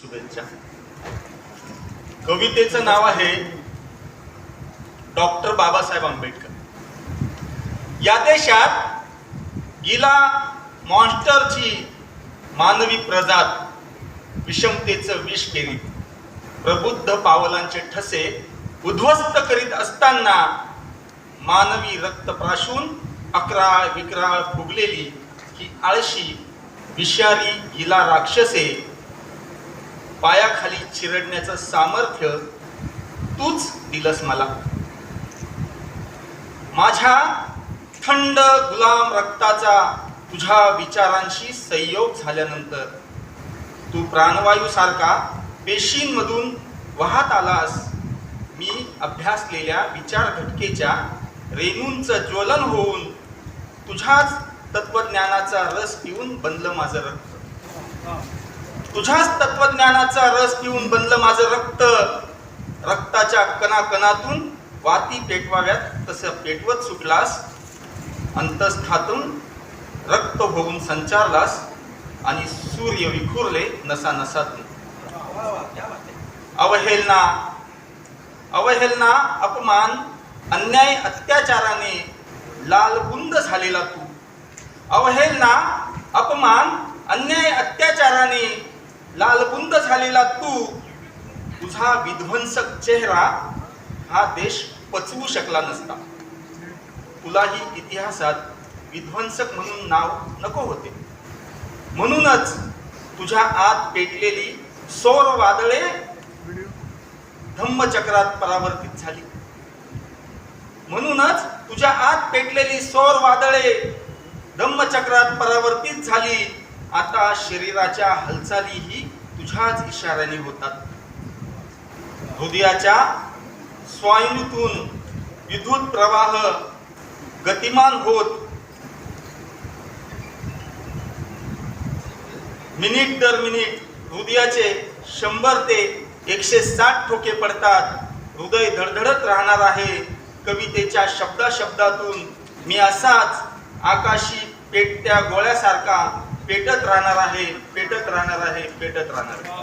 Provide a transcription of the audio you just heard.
शुभेच्छा. कवितेचं नाव आहे डॉक्टर बाबासाहेब आंबेडकर. या देशात गिला मॉन्स्टरची मानवी प्रजात विषमतेचं विष केली. प्रबुद्ध पावलांचे ठसे उद्ध्वस्त करीत असताना मानवी रक्त प्राशून अकराळ विक्राळ फुगलेली ही आळशी विषारी गिला राक्षसे पायाखाली चिरडण्याचं सामर्थ्य तूच दिलंस मला. माझ्या थंड गुलाम रक्ताचा तुझ्या विचारांशी संयोग झाल्यानंतर तू प्राणवायू सारखा पेशींमधून वाहत आलास. मी अभ्यासलेल्या विचार घटकेच्या रेणूंचं ज्वलन होऊन तुझ्याच तत्वज्ञानाचा रस पिऊन बनलं माझं रक्त. तुझ्याच तत्वज्ञानाचा रस पिऊन बनलं माझं रक्त. रक्ताच्या कणाकणातून वाती पेटवाव्यात तसं पेटवत सुटलास अंतस्थातून रक्त होऊन संचारलास आणि सूर्य विखुरले नसा नसातून अवहेलना अवहेलना अपमान अन्याय अत्याचाराने लालबुंद झालेला तू. अवहेलना अपमान अन्याय अत्याचाराने लालबुंद झालेला तू तुझा विध्वंसक चेहरा हा देश पचवू शकला नसता. तुलाही इतिहासात विध्वंसक म्हणून नाव नको होते. म्हणूनच तुझ्या आत पेटलेली सौर वादळे धम्मचक्रात परावर्तित झाली. म्हणूनच तुझ्या आत पेटलेली सौर वादळे धम्मचक्रात परावर्तित झाली. आता शरीराच्या हालचालीही तुझ्याच इशाऱ्याने होतात. हृदयाच्या स्वायनूतून विद्युत प्रवाह गतिमान होत. मिनिट दर मिनिट हृदयाचे शंभर ते एकशे साठ ठोके पडतात. हृदय धडधडत राहणार आहे. कवितेच्या शब्दा शब्दातून मी असाच आकाशी पेटत्या गोळ्यासारखा पेटत राहणार आहे पेटत राहणार आहे पेटत राहणार आहे.